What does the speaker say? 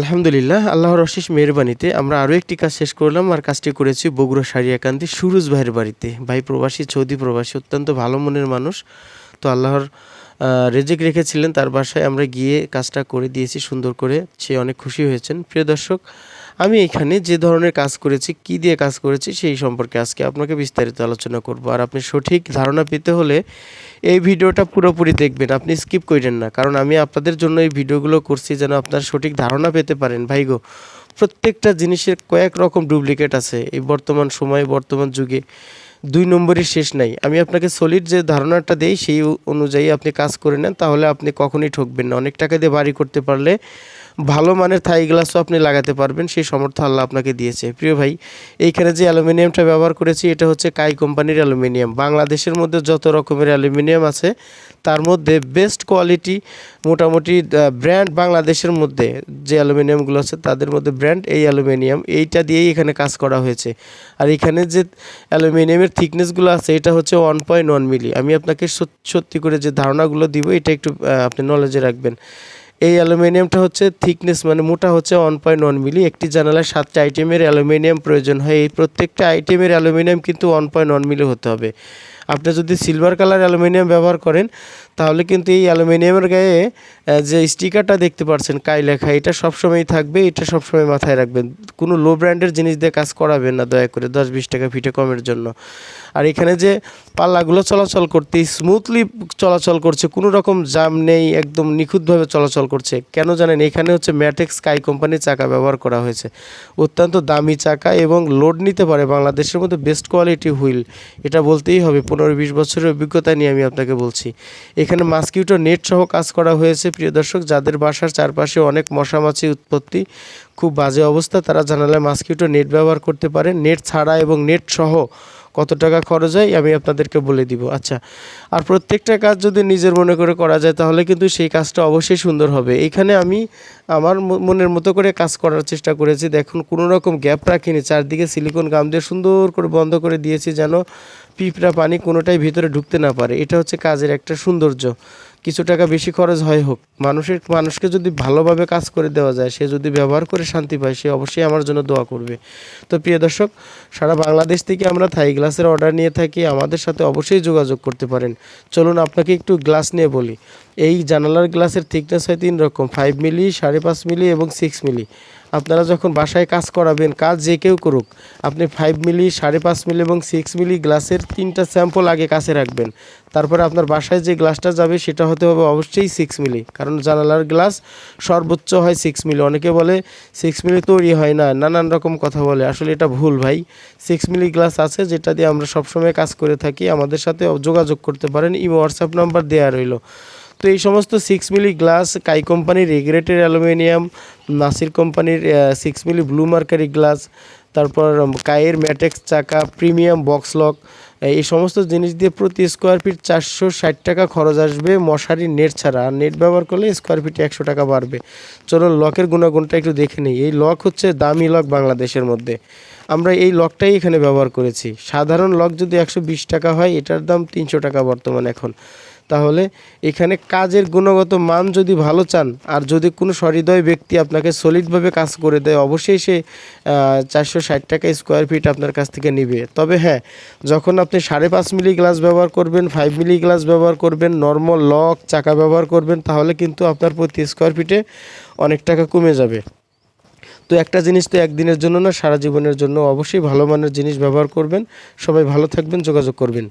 আলহামদুলিল্লাহ, আল্লাহর অশেষ মেহরবানিতে আমরা আরও একটি কাজ শেষ করলাম আর কাজটি করেছি বগুড়া সারিয়াকান্দি সুরুজ ভাইয়ের বাড়িতে। ভাই প্রবাসী সৌদি প্রবাসী, অত্যন্ত ভালো মনের মানুষ। তো আল্লাহর রেজেক রেখেছিলেন, তার বাসায় আমরা গিয়ে কাজটা করে দিয়েছি সুন্দর করে। সে অনেক খুশি হয়েছেন। প্রিয় দর্শক আমি এখানে যে ধরনের কাজ করেছি, কি দিয়ে কাজ করেছি সেই সম্পর্কে আজকে আপনাকে বিস্তারিত আলোচনা করব। আর আপনি সঠিক ধারণা পেতে হলে এই ভিডিওটা পুরোপুরি দেখবেন, আপনি স্কিপ করেন না। কারণ আমি আপনাদের জন্য এই ভিডিওগুলো করছি যেন আপনার সঠিক ধারণা পেতে পারেন। ভাই গো, প্রত্যেকটা জিনিসের কয়েক রকম ডুপ্লিকেট আছে। এই বর্তমান সময়ে, বর্তমান যুগে দুই নম্বরই শেষ নাই। আমি আপনাকে সলিড যে ধারণাটা দেই, সেই অনুযায়ী আপনি কাজ করে নেন, তাহলে আপনি কখনই ঠকবেন না। অনেক টাকা দিয়ে বাড়ি করতে পারলে ভালো মানের থাই গ্লাসও আপনি লাগাতে পারবেন, সেই সমর্থ আল্লাহ আপনাকে দিয়েছে। প্রিয় ভাই, এইখানে যে অ্যালুমিনিয়ামটা ব্যবহার করেছি, এটা হচ্ছে কাই কোম্পানির অ্যালুমিনিয়াম। বাংলাদেশের মধ্যে যত রকমের অ্যালুমিনিয়াম আছে, তার মধ্যে বেস্ট কোয়ালিটি মোটামুটি ব্র্যান্ড বাংলাদেশের মধ্যে যে অ্যালুমিনিয়ামগুলো আছে, তাদের মধ্যে ব্র্যান্ড এই অ্যালুমিনিয়াম। এইটা দিয়েই এখানে কাজ করা হয়েছে। আর এখানে যে অ্যালুমিনিয়ামের থিকনেসগুলো আছে, এটা হচ্ছে ওয়ান পয়েন্ট ওয়ান মিলি আমি আপনাকে সত- সত্যি করে যে ধারণাগুলো দিব, এটা একটু আপনি নলেজে রাখবেন। এই অ্যালুমিনিয়ামটা হচ্ছে থিকনেস মানে মোটা হচ্ছে ওয়ান পয়েন্ট ওয়ান মিলি একটি জানালায় সাতটা আইটেমের অ্যালুমিনিয়াম প্রয়োজন হয়। এই প্রত্যেকটা আইটেমের অ্যালুমিনিয়াম কিন্তু ওয়ান পয়েন্ট ওয়ান মিলি হতে হবে। আপনি যদি সিলভার কালার অ্যালুমিনিয়াম ব্যবহার করেন তাহলে কিন্তু এই অ্যালুমিনিয়ামের গায়ে যে স্টিকারটা দেখতে পাচ্ছেন কাই লেখা, এটা সবসময়ই থাকবে, এটা সবসময় মাথায় রাখবেন। কোনো লো ব্র্যান্ডের জিনিস দিয়ে কাজ করাবেন না, দয়া করে দশ বিশ টাকা ফিটে কমের জন্য। আর এখানে যে পাল্লাগুলো চলাচল করতে স্মুথলি চলাচল করছে, কোনো রকম জাম নেই, একদম নিখুঁতভাবে চলাচল করছে। কেন জানেন, এখানে হচ্ছে ম্যাটেক্স স্কাই কোম্পানির চাকা ব্যবহার করা হয়েছে। অত্যন্ত দামি চাকা এবং লোড নিতে পারে, বাংলাদেশের মধ্যে বেস্ট কোয়ালিটি হুইল। এটা বলতেই হবে, পনেরো বিশ বছরের অভিজ্ঞতা নিয়ে আমি আপনাকে বলছি। এখানে মাস্কিউটো নেট সহ কাজ করা হয়েছে। প্রিয় দর্শক, যাদের বাসার চারপাশে অনেক মশামাছি উৎপত্তি, খুব বাজে অবস্থা, তারা জানালায় মাস্কিউটো নেট ব্যবহার করতে পারে। নেট ছাড়া এবং নেট সহ কত টাকা খরচ হয়, আমি আপনাদেরকে বলে দিব। আচ্ছা আর প্রত্যেকটা কাজ যদি নিজের মনে করে করা যায়, তাহলে কিন্তু সেই কাজটা অবশ্যই সুন্দর হবে। এইখানে আমি আমার মনের মতো করে কাজ করার চেষ্টা করেছি। দেখুন, কোনো রকম গ্যাপ রাখিনি। চারদিকে সিলিকন গাম দিয়ে সুন্দর করে বন্ধ করে দিয়েছি যেন পিঁপড়া পানি কোনোটাই ভিতরে ঢুকতে না পারে। এটা হচ্ছে কাজের একটা সৌন্দর্য। কিছু টাকা বেশি খরচ হয় হোক, মানুষের, মানুষকে যদি ভালোভাবে কাজ করে দেওয়া যায়, সে যদি ব্যবহার করে শান্তি পায়, সে অবশ্যই আমার জন্য দোয়া করবে। তো প্রিয় দর্শক, সারা বাংলাদেশ থেকে আমরা থাই গ্লাসের অর্ডার নিয়ে থাকি, আমাদের সাথে অবশ্যই যোগাযোগ করতে পারেন। চলুন আপনাকে একটু গ্লাস নিয়ে বলি। এই জানালার গ্লাসের থিকনেস হয় তিন রকম ফাইভ মিলি সাড়ে পাঁচ মিলি এবং সিক্স মিলি আপনারা যখন বাসায় কাজ করাবেন, কাজ যে কেউ করুক, আপনি ফাইভ মিলি সাড়ে পাঁচ মিলি এবং সিক্স মিলি গ্লাসের তিনটা স্যাম্পল আগে কাছে রাখবেন। তারপরে আপনার বাসায় যে গ্লাসটা যাবে, সেটা হতে হবে অবশ্যই সিক্স মিলি কারণ জানালার গ্লাস সর্বোচ্চ হয় সিক্স মিলি অনেকে বলে সিক্স মিলি তৈরি হয় না, নানান রকম কথা বলে। আসলে এটা ভুল ভাই। সিক্স মিলি গ্লাস আছে, যেটা দিয়ে আমরা সবসময় কাজ করে থাকি। আমাদের সাথে যোগাযোগ করতে পারেন। ইমো হোয়াটসঅ্যাপ নাম্বার দেওয়া রইল। তো এই সমস্ত সিক্স মিলি গ্লাস কাই কোম্পানির রেগ্রেটেড অ্যালুমিনিয়াম নাসির কোম্পানির six milli blue mercury glass তারপর কায়ের ম্যাটেক্স চাকা প্রিমিয়াম বক্স লক এই সমস্ত জিনিস দিয়ে প্রতি স্কোয়ার ফিট চারশো ষাট টাকা খরচ আসবে। মশারি নেট ছাড়া, আর নেট ব্যবহার করলে স্কোয়ার ফিটে একশো টাকা বাড়বে। চলুন লকের গুণাগুণটা একটু দেখে নিই। এই লক হচ্ছে দামি লক বাংলাদেশের মধ্যে। আমরা এই লকটাই এখানে ব্যবহার করেছি। সাধারণ লক যদি একশো বিশ টাকা হয়, এটার দাম তিনশো টাকা বর্তমান এখন। তাহলে এখানে কাজের গুণগত মান যদি ভালো চান, আর যদি কোনো সহৃদয় ব্যক্তি আপনাকে সলিডভাবে কাজ করে দেয়, অবশ্যই সে চারশো ষাট টাকা স্কোয়ার ফিট আপনার কাছ থেকে নেবে। তবে হ্যাঁ যখন আপনি সাড়ে পাঁচ মিলি গ্লাস ব্যবহার করবেন ফাইভ মিলি গ্লাস ব্যবহার করবেন নর্মাল লক চাকা ব্যবহার করবেন, তাহলে কিন্তু আপনার প্রতি স্কোয়ার ফিটে অনেক টাকা কমে যাবে। তো একটা জিনিস তো একদিনের জন্য না, সারা জীবনের জন্য অবশ্যই ভালো মানের জিনিস ব্যবহার করবেন। সবাই ভালো থাকবেন, যোগাযোগ করবেন।